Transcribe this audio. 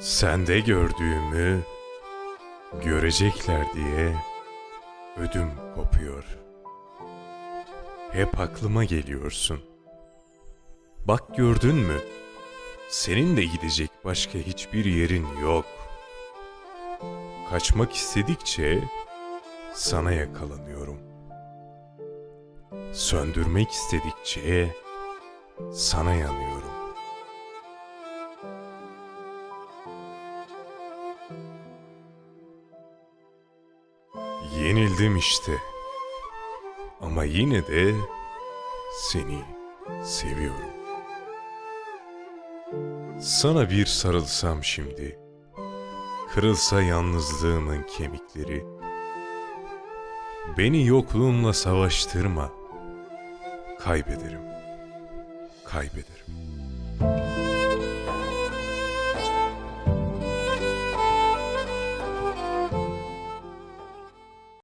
Sende gördüğümü görecekler diye ödüm kopuyor. Hep aklıma geliyorsun. Bak gördün mü? Senin de gidecek başka hiçbir yerin yok. Kaçmak istedikçe sana yakalanıyorum. Söndürmek istedikçe sana yanıyorum. Yenildim işte. Ama yine de seni seviyorum. Sana bir sarılsam şimdi. Kırılsa yalnızlığımın kemikleri. Beni yokluğunla savaştırma. Kaybederim. Kaybederim.